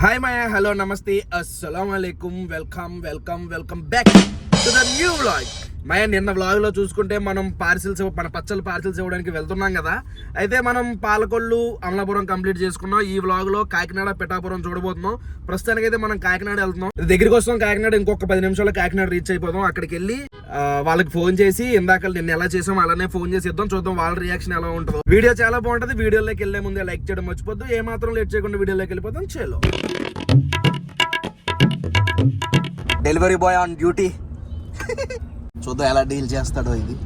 Hi మాయా hello నమస్తే అస్సలం అలైకుమ్ welcome welcome welcome back to the new vlog Maya నిన్న వ్లాగ్లో చూసుకుంటే మనం పార్సిల్స్ మన పచ్చళ్ళు పార్సిల్స్ ఇవ్వడానికి వెళ్తున్నాం కదా. అయితే మనం పాలకొల్లు అమలాపురం కంప్లీట్ చేసుకున్నాం. ఈ వ్లాగ్లో కాకినాడ పిఠాపురం చూడబోతున్నాం. ప్రస్తుతానికి అయితే మనం కాకినాడ వెళ్తున్నాం. దగ్గరికి వస్తాం కాకినాడ ఇంకొక పది నిమిషాల్లో కాకినాడ రీచ్ అయిపోతాం అక్కడికి వెళ్ళి వాళ్ళకి ఫోన్ చేసి ఇందాక నిన్న ఎలా చేసాం అలానే ఫోన్ చేసి ఇద్దాం. చూద్దాం వాళ్ళ రియాక్షన్ ఎలా ఉంటుందో. వీడియో చాలా బాగుంటుంది. వీడియోలోకి వెళ్ళే ముందే లైక్ చేయడం మర్చిపోద్దు. ఏమాత్రం లేట్ చేయకుండా వీడియోలోకి వెళ్ళిపోతాం. చేలో. డెలివరీ బాయ్ ఆన్ డ్యూటీ చూద్దాం ఎలా డీల్ చేస్తాడో ఇది.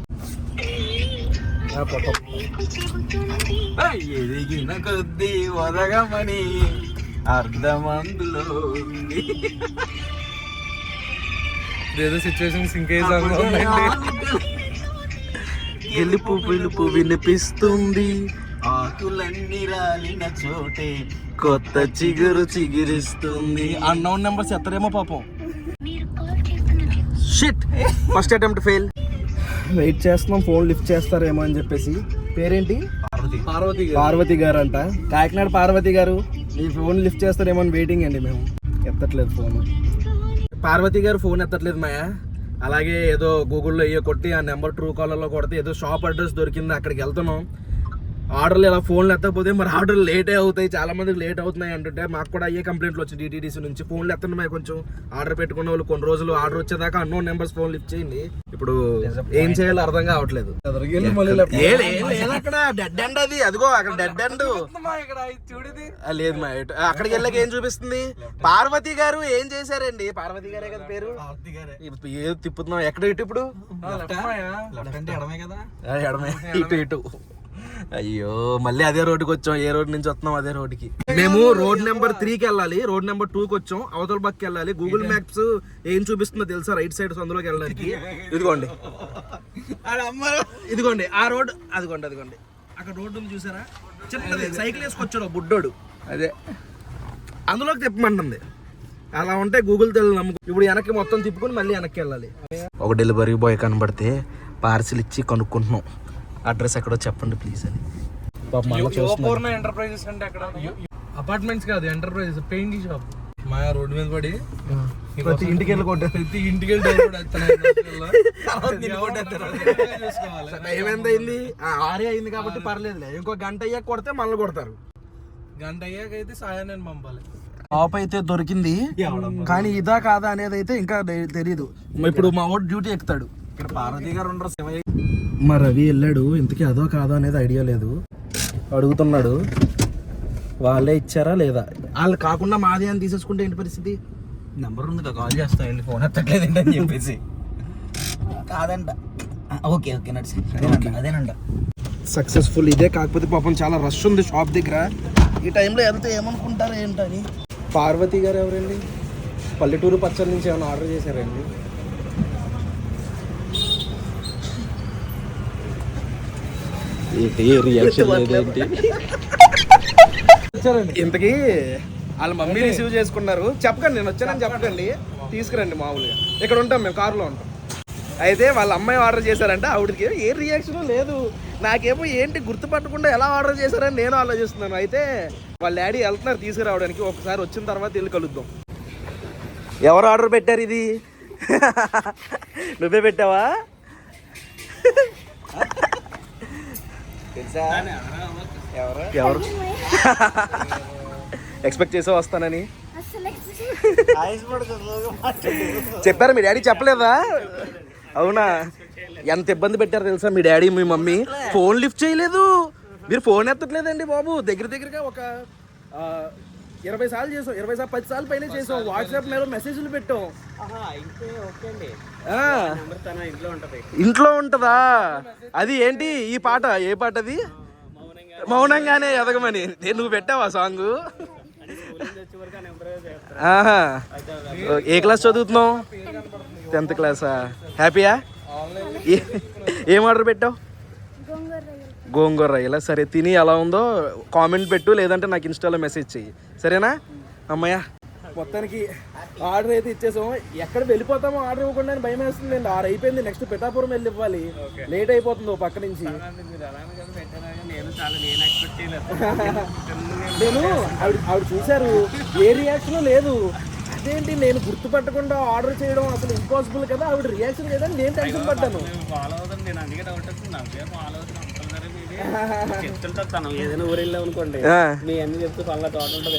ఎదిగిన కొద్దీ వదగమని అర్ధమందులో ఉంది. ఏదో సిచ్యువేషన్ సింక్ అయ్యే గెలుపు పిలుపు వినిపిస్తుంది. ఆకులన్నీ రాలిన చోటే కొత్త చిగురు చిగురిస్తుంది. అన్నోన్ నెంబర్స్ ఎత్తరేమో పాపం. Shit first attempt fail wait చేస్తున్నాం ఫోన్ లిఫ్ట్ చేస్తారేమో అని చెప్పేసి. పేరేంటి? పార్వతి. పార్వతి గారు. అంట కాకినాడ పార్వతి గారు ఈ ఫోన్ లిఫ్ట్ చేస్తారేమో అని వెయిటింగ్ అండి మేము. ఎత్తట్లేదు ఫోన్ పార్వతి గారు ఫోన్ ఎత్తట్లేదు మాయా. అలాగే ఏదో గూగుల్లో అయ్యో కొట్టి ఆ నెంబర్ ట్రూ కాలర్లో కొడితే ఏదో షాప్ అడ్రస్ దొరికింది అక్కడికి వెళ్తున్నాం. ఆర్డర్లు ఇలా ఫోన్లు ఎత్తకపోతే మరి ఆర్డర్లు లేటే అవుతాయి చాలా మందికి లేట్ అవుతున్నాయి అంటుంటే మాకు కూడా అయ్యే కంప్లైంట్లు వచ్చి డిటీడీసీ నుంచి. ఫోన్లు ఎత్తండి కొంచెం. ఆర్డర్ పెట్టుకున్న వాళ్ళు కొన్ని రోజులు ఆర్డర్ వచ్చేదాకా అన్నో నెంబర్స్ ఫోన్ లిఫ్ట్ చేయండి. ఇప్పుడు ఏం చేయాలో అర్థం కావట్లేదు. డెడ్ ఎండ్ అది. అదిగో అక్కడ డెడ్ ఎండ్ ఆ, లేదు మా అక్కడికి వెళ్ళాక ఏం చూపిస్తుంది? పార్వతి గారు ఏం చేశారండి? పార్వతి గారే కదా పేరు? ఏది తిప్పుతున్నాం ఎక్కడ ఇటు ఇప్పుడు? ఎడమే కదా. ఎడమే. ఇటు ఇటు. అయ్యో మళ్ళీ అదే రోడ్డుకి వచ్చాం. ఏ రోడ్ నుంచి వస్తున్నాం అదే రోడ్డుకి? మేము రోడ్ నెంబర్ త్రీకి వెళ్ళాలి. రోడ్ నెంబర్ టూ కి వచ్చాం. అవతల పక్కకి వెళ్ళాలి. గూగుల్ మ్యాప్స్ ఏం చూపిస్తుందో తెలుసా? రైట్ సైడ్ అందులోకి వెళ్ళడానికి. ఇదిగోండి. ఇదిగోండి. ఆ రోడ్ అదిగోండి అదిగోండి. అక్కడ రోడ్డు చూసారా? చిన్నది. సైకిల్ వేసుకొచ్చాడు బుడ్డోడు. అదే. అందులోకి తిప్పమంటుంది. అలా ఉంటే గూగుల్ తెలు నమ్ముకు. ఇప్పుడు వెనక్కి మొత్తం తిప్పుకొని మళ్ళీ వెనక్కి వెళ్ళాలి. ఒక డెలివరీ బాయ్ కనబడితే పార్సిల్ ఇచ్చి కనుక్కుంటున్నాం. అడ్రస్ ఎక్కడో చెప్పండి ప్లీజ్ అని. మా ఎంటర్ప్రైజెస్ అంటే అక్కడ అపార్ట్మెంట్స్ కాదు enterprises painting shop Maya road మీద పడి ప్రతి ఇంటికి వెళ్ళి కొట్టే ప్రతి ఇంటికి ఎంత అయింది ఆ, ఆరే అయింది కాబట్టి పర్లేదులే. ఇంకో గంట అయ్యాక కొడితే మళ్ళీ కొడతారు. గంట అయ్యాక అయితే సాయం నేను పంపాలి. టాప్ అయితే దొరికింది. కానీ ఇదా కాదా అనేది అయితే ఇంకా తె- తెలీదు. ఇప్పుడు మా వాడు డ్యూటీ ఎక్కుతాడు. ఇక్కడ పార్వతి గారు ఉండరు శివయ్య మా రవి వెళ్ళాడు. ఇంతకీ అదో కాదో అనేది ఐడియా లేదు. అడుగుతున్నాడు. వాళ్ళే ఇచ్చారా లేదా? వాళ్ళు కాకుండా మాది అని తీసేసుకుంటే ఏంటి పరిస్థితి? నంబర్ ఉంది కదా కాల్ చేస్తా వెళ్ళి ఫోన్ ఎత్తట్లేదు అని చెప్పేసి. కాదంట. ఓకే ఓకే నడిచి. అదేనంట అదేనంట. సక్సెస్ఫుల్ ఇదే కాకపోతే పాపం చాలా రష్ ఉంది షాప్ దగ్గర. ఈ టైంలో వెళ్తే ఏమనుకుంటారు ఏంటని? పార్వతి గారు ఎవరండి? పల్లెటూరు పచ్చడి నుంచి ఏమైనా ఆర్డర్ చేశారండి ఇంతకీ వాళ్ళ మమ్మీ రిసీవ్ చేసుకున్నారు. చెప్పకండి నేను వచ్చానని చెప్పకండి. తీసుకురండి మామూలుగా. ఇక్కడ ఉంటాం మేము కారులో ఉంటాం. అయితే వాళ్ళ అమ్మాయి ఆర్డర్ చేశారంటే. ఆవిడకి ఏ రియాక్షన్ లేదు. నాకేమో ఏంటి గుర్తుపట్టకుండా ఎలా ఆర్డర్ చేశారని నేను ఆలోచిస్తున్నాను. అయితే వాళ్ళ డాడీ వెళ్తున్నారు తీసుకురావడానికి. ఒకసారి వచ్చిన తర్వాత వెళ్ళి కలుద్దాం. ఎవరు ఆర్డర్ పెట్టారు ఇది? నువ్వే పెట్టావా? ఎవరు? ఎక్స్పెక్ట్ చేసే వస్తానని. చెప్పారా మీ డాడీ చెప్పలేదా? అవునా? ఎంత ఇబ్బంది పెట్టారు తెలుసా మీ డాడీ మీ మమ్మీ? ఫోన్ లిఫ్ట్ చేయలేదు. మీరు ఫోన్ ఎత్తట్లేదండి బాబు. దగ్గర దగ్గరగా ఒక ఆ, ఇరవై సార్లు చేసాం ఇరవై సార్లు పది సార్లు పైన చేసాం వాట్సాప్ మీద మెసేజ్లు పెట్టాం. ఇంట్లో ఉంటదా. అది ఏంటి ఈ పాట? ఏ పాట అది? మౌనంగానే. ఎదగమని. నువ్వు పెట్టావా సాంగ్. ఏ క్లాస్ చదువుతున్నావు? టెన్త్ క్లాసా? హ్యాపీయా ఏం ఆర్డర్ పెట్టావు? గోంగూర రొయ్యలా సరే తిని ఎలా ఉందో కామెంట్ పెట్టు లేదంటే నాకు ఇన్స్టాలో మెసేజ్ చెయ్యి. సరేనా? అమ్మయ్య. మొత్తానికి ఆర్డర్ అయితే ఇచ్చేసాం ఎక్కడ వెళ్ళిపోతామో ఆర్డర్ ఇవ్వకుండా అని భయం వేస్తుంది. అండి ఆరు అయిపోయింది. నెక్స్ట్ పిఠాపురం వెళ్ళి ఇవ్వాలి. లేట్ అయిపోతుంది ఓ పక్క నుంచి. నేను ఆవిడ ఆవిడ చూశారు. ఏ రియాక్షన్ లేదు. అదేంటి? నేను గుర్తుపట్టకుండా ఆర్డర్ చేయడం అసలు ఇంపాసిబుల్ కదా. ఆవిడ రియాక్షన్ లేదని నేను టెన్షన్ పడ్డాను. తను ఏదైనా ఊరు వెళ్ళాం అనుకోండి. మీ అన్ని చెప్తే తోట ఉంటుంది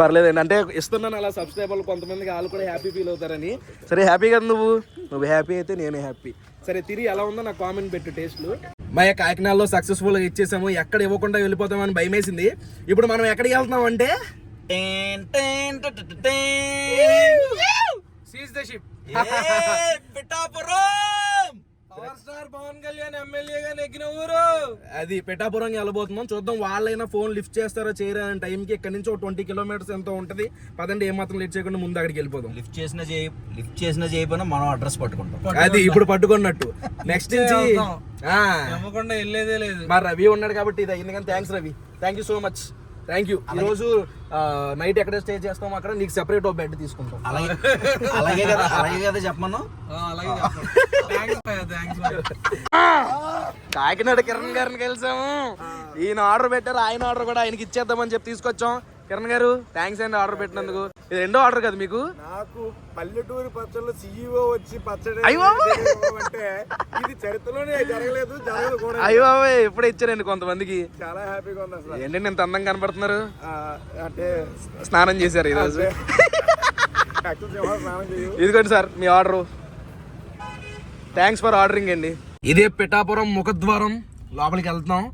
పర్లేదండి అంటే ఇస్తున్నాను అలా సబ్స్క్రైబర్లు కొంతమందికి వాళ్ళు కూడా హ్యాపీ ఫీల్ అవుతారని. సరే హ్యాపీ కదా నువ్వు? నువ్వు హ్యాపీ అయితే నేను హ్యాపీ సరే తిరిగి ఎలా ఉందో నాకు కామెంట్ పెట్టు టేస్ట్లు మా కాకినాడలో సక్సెస్ఫుల్గా ఇచ్చేసాము. ఎక్కడ ఇవ్వకుండా వెళ్ళిపోతామని భయం వేసింది ఇప్పుడు మనం ఎక్కడికి వెళ్తున్నాం అంటే. Seize the ship Pithapuram power star Pawan Kalyan ఎమ్మెల్యేగా నెగ్గిన ఊరు అది పిఠాపురం వెళ్ళబోతున్నాం. చూద్దాం వాళ్ళైనా ఫోన్ లిఫ్ట్ చేస్తారో చేయరా అనే టైంకి ఇక్కడ నుంచి ఒక ట్వంటీ కిలోమీటర్స్ ఎంతో ఉంటుంది. పదండి ఏమాత్రం లేట్ చేయకుండా ముందు అక్కడికి వెళ్ళిపోదాం. లిఫ్ట్ చేసిన చేయ లిఫ్ట్ చేసిన చేయకపోయినా మనం అడ్రస్ పట్టుకుంటాం. అది ఇప్పుడు పట్టుకున్నట్టు. నెక్స్ట్ నుంచి వెళ్ళేదే లేదు. మా రవి ఉన్నాడు కాబట్టి ఇది అయింది కానీ thanks Ravi. Thank you so much thank you ఈ రోజు నైట్ ఎక్కడ స్టే చేస్తాం అక్కడ నీకు సెపరేట్ బెడ్ తీసుకుంటాం. అలాగే. అలాగే కదా అలాగే కదా చెప్పమను ఆ, అలాగే థ్యాంక్స్ థ్యాంక్స్ కాకినాడ కిరణ్ గారిని కలిసాము. ఈయన ఆర్డర్ పెట్టారు ఆయన ఆర్డర్ కూడా ఆయనకి ఇచ్చేద్దామని చెప్పి తీసుకొచ్చాం. కిరణ్ గారు థ్యాంక్స్ అండి ఆర్డర్ పెట్టినందుకు. ఇది రెండో ఆర్డర్ కదా మీకు? నాకు పల్లెటూరు పచ్చళ్ళు సీఈఓ వచ్చి పచ్చడి. చేయడం అంటే ఇది చరిత్రలోనే జరగలేదు జరగదు కూడా. అయ్యో ఇప్పుడే ఇచ్చారండి కొంతమందికి. చాలా హ్యాపీగా ఉంది అసలు. ఏంటండి ఇంత అందంగా కనపడుతున్నారు? అంటే స్నానం చేశారు ఈరోజు. ఇదిగోండి సార్ మీ ఆర్డర్. థ్యాంక్స్ ఫర్ ఆర్డరింగ్ అండి. ఇదే పిఠాపురం ముఖద్వారం. లోపలికి వెళ్తున్నాం.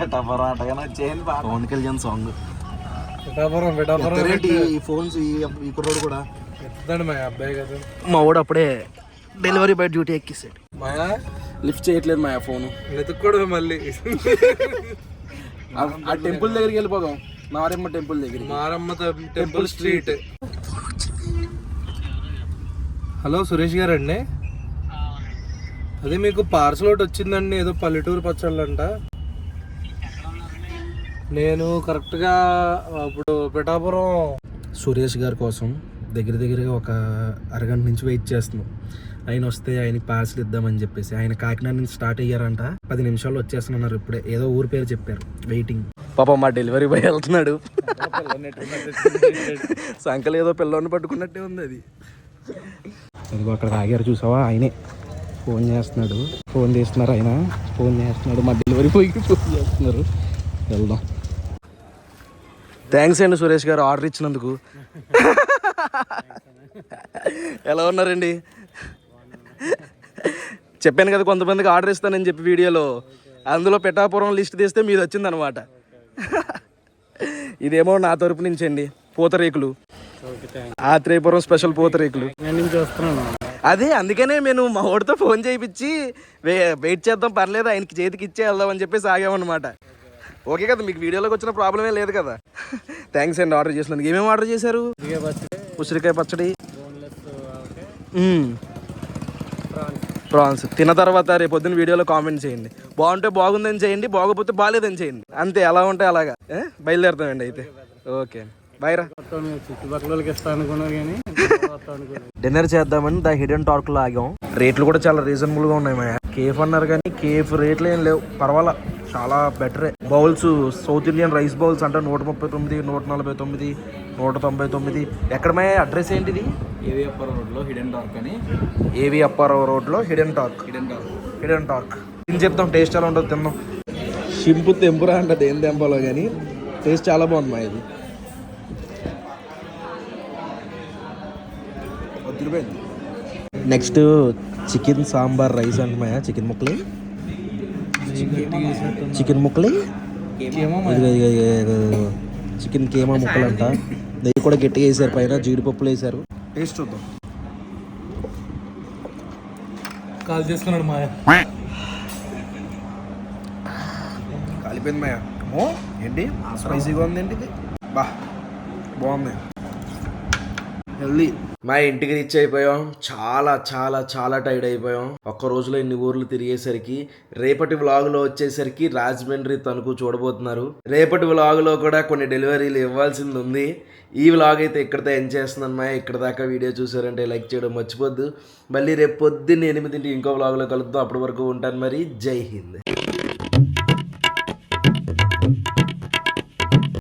పిఠాపురం వచ్చేయండి పవన్ కళ్యాణ్ సాంగ్ పిఠాపురం ఈ ఫోన్స్ ఈ కుర్రోడు కూడా? మా అబ్బాయి కదా. మా వాడు అప్పుడే డెలివరీ బాయ్ డ్యూటీ ఎక్కిసాడు మాయా? లిఫ్ట్ చేయట్లేదు మా ఫోన్. వెతుక్కోడు మళ్ళీ ఆ టెంపుల్ దగ్గరికి వెళ్ళిపోదాం. నారమ్మ టెంపుల్ దగ్గరికి. Maramma temple street. Hello Suresh గారు అండి అదే మీకు పార్సల్ ఒకటి వచ్చిందండి ఏదో పల్లెటూరు పచ్చళ్ళంట. నేను కరెక్ట్గా అప్పుడు పిఠాపురం సురేష్ గారి కోసం దగ్గర దగ్గరగా ఒక అరగంట నుంచి వెయిట్ చేస్తున్నాం. ఆయన వస్తే ఆయనకి పార్సల్ ఇద్దామని చెప్పేసి. ఆయన కాకినాడ నుంచి స్టార్ట్ అయ్యారంట. పది నిమిషాల్లో వచ్చేస్తున్నారు ఇప్పుడే. ఏదో ఊరి పేరు చెప్పారు. వెయిటింగ్. పాప మా డెలివరీ బాయ్ వెళ్తున్నాడు. సంకలు ఏదో పిల్లోని పట్టుకున్నట్టే ఉంది అది. అదిగో అక్కడ ఆగారు చూసావా? ఆయనే ఫోన్ చేస్తున్నాడు. ఫోన్ తీస్తున్నారు ఆయన. ఫోన్ చేస్తున్నాడు. మా డెలివరీ బాయ్కి ఫోన్ చేస్తున్నారు. వెళ్దాం. థ్యాంక్స్ అండి సురేష్ గారు ఆర్డర్ ఇచ్చినందుకు. ఎలా ఉన్నారండి? చెప్పాను కదా కొంతమందికి ఆర్డర్ ఇస్తానని చెప్పి వీడియోలో. అందులో పిఠాపురం లిస్ట్ తీస్తే మీది వచ్చిందనమాట. ఇదేమో నా తరపు నుంచి అండి పూతరేకులు. ఆత్రేయపురం స్పెషల్ పూతరేకులు. వస్తున్నాను అదే అందుకనే నేను మా వాడితో ఫోన్ చేయించి వెయిట్ చేద్దాం పర్లేదు ఆయనకి చేతికి ఇచ్చే వెళ్దాం అని చెప్పేసి ఆగామన్నమాట. ఓకే కదా మీకు వీడియోలోకి వచ్చిన ప్రాబ్లమే లేదు కదా. థ్యాంక్స్ అండి ఆర్డర్ చేసినందుకు. ఏమేమి ఆర్డర్ చేశారు? ఉసిరికాయ పచ్చడి. ప్రాన్స్. తిన్న తర్వాత రేపు పొద్దున్న వీడియోలో కామెంట్ చేయండి. బాగుంటే బాగుందని చేయండి బాగోపోతే బాగాలేదని చేయండి. అంతే ఎలా ఉంటే అలాగా? బయలుదేరుతామండి అయితే. ఓకే. బాయ్ రా. చుట్టుపక్కల వాళ్ళకి ఇస్తాను అనుకున్నారు కానీ అనుకున్నాను డిన్నర్ చేద్దామని ద హిడెన్ టార్క్లో ఆగాం. రేట్లు కూడా చాలా రీజనబుల్గా ఉన్నాయి మా కేఫ్ అన్నారు కానీ కేఫ్ రేట్లు ఏం లేవు. పర్వాలా. చాలా బెటరే bowls South Indian rice bowls అంటే నూట ముప్పై తొమ్మిది నూట నలభై తొమ్మిది నూట తొంభై తొమ్మిది. ఎక్కడ మా అడ్రస్ ఏంటిది ఏవి అప్పర్ రోడ్లో హిడెన్ డార్క్ అని. ఏవి అప్పారావు రోడ్లో hidden torque hidden dark hidden torque ఏం చెప్తాం? టేస్ట్ ఎలా ఉంటుంది తిందాం షింపు తెంపురా అంటది ఏం తెంపాలో కానీ టేస్ట్ చాలా బాగుంది మా ఇది. నెక్స్ట్ చికెన్ సాంబార్ రైస్ అంట మాయా చికెన్ ముక్కలు. చికెన్ ముక్కలు? చికెన్ కేమా ముక్కలు అంట నెయ్యి కూడా గట్టిగా వేసారు పైన జీడిపప్పులు వేసారు టేస్ట్ చూద్దాం. కాల్ చేసుకున్నాడు మాయ. కాలిపోయింది మాయా. ఓ ఏంటి? స్పైసీగా ఉంది ఏంటి ఇది? బా బాగుంది. హెల్దీ. మా ఇంటికి రీచ్ అయిపోయాం. చాలా చాలా చాలా టైర్డ్ అయిపోయాం. ఒక్క రోజులో ఇన్ని ఊర్లు తిరిగేసరికి రేపటి వ్లాగులో వచ్చేసరికి రాజమండ్రి తణుకు చూడబోతున్నారు. రేపటి వ్లాగులో కూడా కొన్ని డెలివరీలు ఇవ్వాల్సింది ఉంది ఈ వ్లాగ్ అయితే ఇక్కడితో ఎండ్ చేస్తున్నాను మా ఇక్కడ దాకా వీడియో చూసారంటే లైక్ చేయడం మర్చిపోద్దు. మళ్ళీ రేపు పొద్దున్న ఎనిమిదింటి ఇంకో వ్లాగ్లో కలుద్దాం. అప్పటి వరకు ఉంటాను మరి. జై హింద్.